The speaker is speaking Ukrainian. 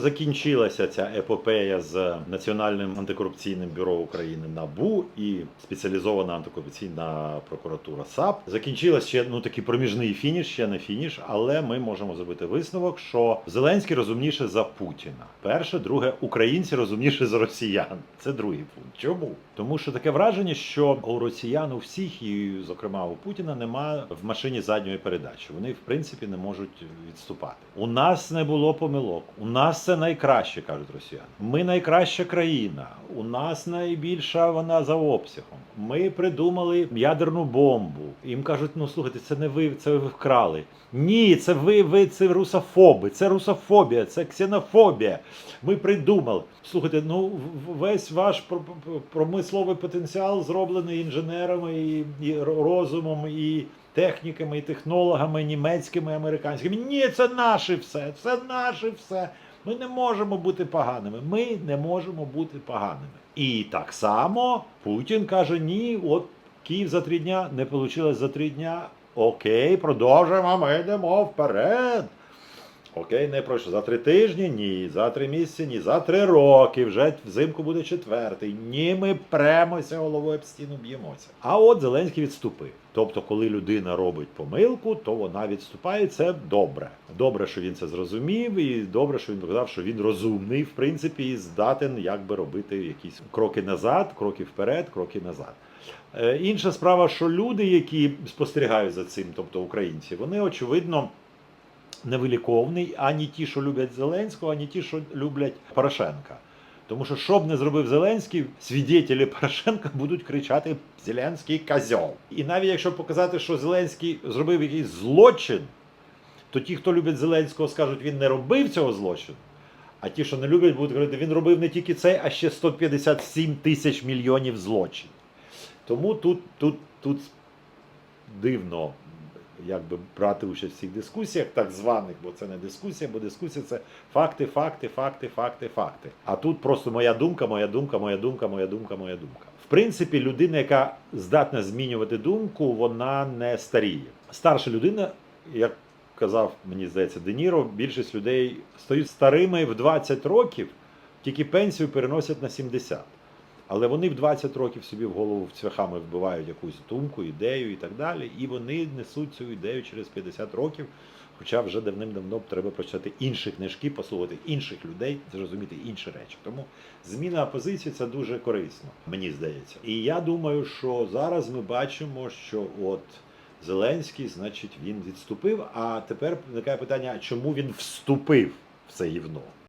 Закінчилася ця епопея з Національним антикорупційним бюро України НАБУ і спеціалізована антикорупційна прокуратура САП. Закінчилась ще ну такий проміжний фініш, ще не фініш, але ми можемо зробити висновок, що Зеленський розумніше за Путіна. Перше, друге, українці розумніше за росіян. Це другий пункт. Чому? Тому що таке враження, що у росіян у всіх, і зокрема у Путіна, нема в машині задньої передачі. Вони в принципі не можуть відступати. У нас не було помилок. У нас це найкраще, кажуть росіяни. Ми найкраща країна. У нас найбільша вона за обсягом. Ми придумали ядерну бомбу. Їм кажуть, ну слухайте, це не ви, це ви вкрали. Ні, це ви, ви це русофоби, це русофобія, це ксенофобія. Ми придумали. Слухайте, ну весь ваш пр- пр- промисловий потенціал зроблений інженерами і, і розумом, і техніками, і технологами, німецькими, американськими. Ні, це наше все, це наше все. Ми не можемо бути поганими. Ми не можемо бути поганими. І так само Путін каже: ні, от Київ за три дня не вийшло за три дня. Окей, продовжуємо, ми йдемо вперед. Окей, не пройшло. За три тижні ні, за три місяці ні, за три роки, вже взимку буде четвертий. Ні, ми премося головою об стіну б'ємося. А от Зеленський відступив. Тобто, коли людина робить помилку, то вона відступає. Це добре. Добре, що він це зрозумів, і добре, що він показав, що він розумний, в принципі, і здатен якби робити якісь кроки назад, кроки вперед, кроки назад. Е, Інша справа, що люди, які спостерігають за цим, тобто українці, вони очевидно невиліковний, ані ті, що люблять Зеленського, ані ті, що люблять Порошенка. Тому що що б не зробив Зеленський, свідетелі Порошенка будуть кричати Зеленський козьол. І навіть якщо показати, що Зеленський зробив якийсь злочин, то ті, хто любить Зеленського, скажуть, він не робив цього злочину. А ті, що не люблять, будуть говорити, він робив не тільки цей, а ще 157 тисяч мільйонів злочинів. Тому тут, тут, тут дивно якби брати участь в цих дискусіях, так званих, бо це не дискусія, бо дискусія це факти, факти, факти, факти, факти. А тут просто моя думка, моя думка, моя думка, моя думка, моя думка. В принципі, людина, яка здатна змінювати думку, вона не старіє. Старша людина, як казав, мені здається, Де Ніро, більшість людей стають старими в 20 років, тільки пенсію переносять на 70. Але вони в 20 років собі в голову цвяхами вбивають якусь думку, ідею і так далі. І вони несуть цю ідею через 50 років. Хоча вже давним-давно треба прочитати інші книжки, послухати інших людей, зрозуміти інші речі. Тому зміна позиції це дуже корисно, мені здається. І я думаю, що зараз ми бачимо, що от Зеленський, значить, він відступив. А тепер виникає питання, чому він вступив в це гівно?